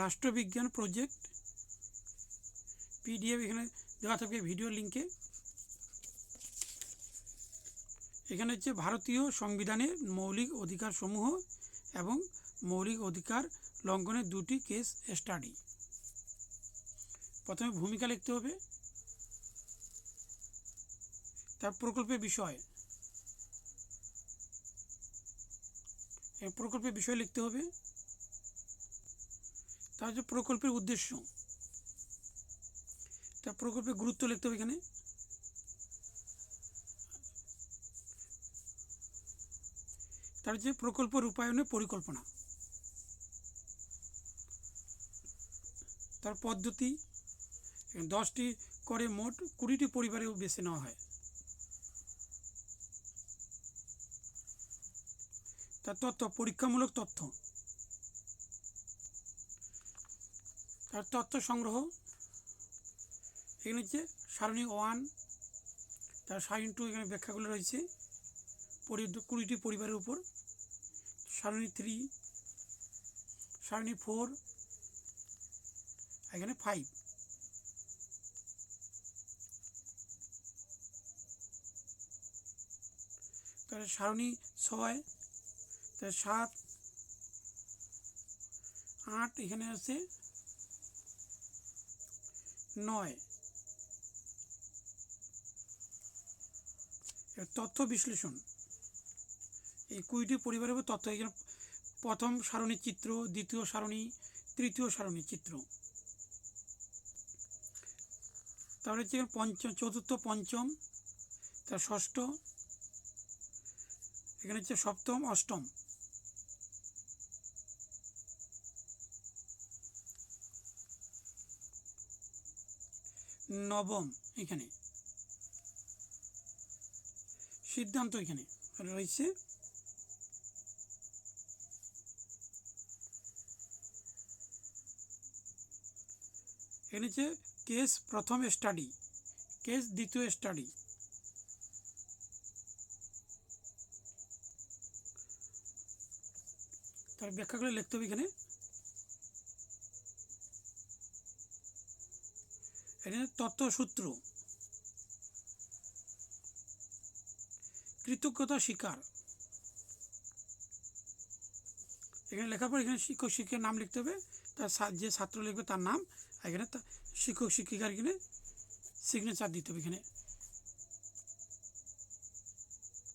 রাষ্ট্রবিজ্ঞান project, PDF, এখানে দেওয়া থাকবে ভিডিও লিঙ্কে এখানে হচ্ছে ভারতীয় সংবিধানের মৌলিক অধিকারসমূহ এবং মৌলিক অধিকার লঙ্ঘনের দুটি কেস স্টাডি। প্রথমে ভূমিকা লিখতে হবে তার প্রকল্পের বিষয়। প্রকল্পের বিষয় লিখতে হবে তার হচ্ছে প্রকল্পের উদ্দেশ্য। তার প্রকল্পের গুরুত্ব লিখতে হবে এখানে। তার যে প্রকল্প রূপায়ণের পরিকল্পনা। তার পদ্ধতি, দশটি করে মোট কুড়িটি পরিবারেও বেছে নেওয়া হয়। তার তথ্য পরীক্ষামূলক তথ্য। তার তথ্য সংগ্রহ। এখানে হচ্ছে সারণী ওয়ান, তার সারণী টু এখানে ব্যাখ্যাগুলো রয়েছে। কুড়িটি পরিবারের উপর। সারণী থ্রি, সারণী ফোর এখানে ফাইভ। তাহলে সারণী ছয়, তাহলে সাত, আট, এখানে আছে নয়। তথ্য বিশ্লেষণ। এই কুড়িটি পরিবারের তথ্য এখানে প্রথম সারণী চিত্র, দ্বিতীয় সারণী, তৃতীয় সারণী চিত্র। তারপরে হচ্ছে পঞ্চম, চতুর্থ, পঞ্চম, তার ষষ্ঠ, এখানে হচ্ছে সপ্তম, অষ্টম। নবম এখানে। সিদ্ধান্ত এখানে। রয়েছে। এখানে হচ্ছে কেস প্রথম স্টাডি, কেস দ্বিতীয় স্টাডি। তার ব্যাখ্যাগুলো লিখতে হবে এখানে। এখানে তত্ত্বসূত্র। কৃতজ্ঞতা শিকার এখানে লেখার পর এখানে শিক্ষক শিক্ষিকার নাম লিখতে হবে। তার যে ছাত্র লিখবে তার নাম এখানে শিক্ষক শিক্ষিকার এখানে সিগনেচার দিতে হবে এখানে।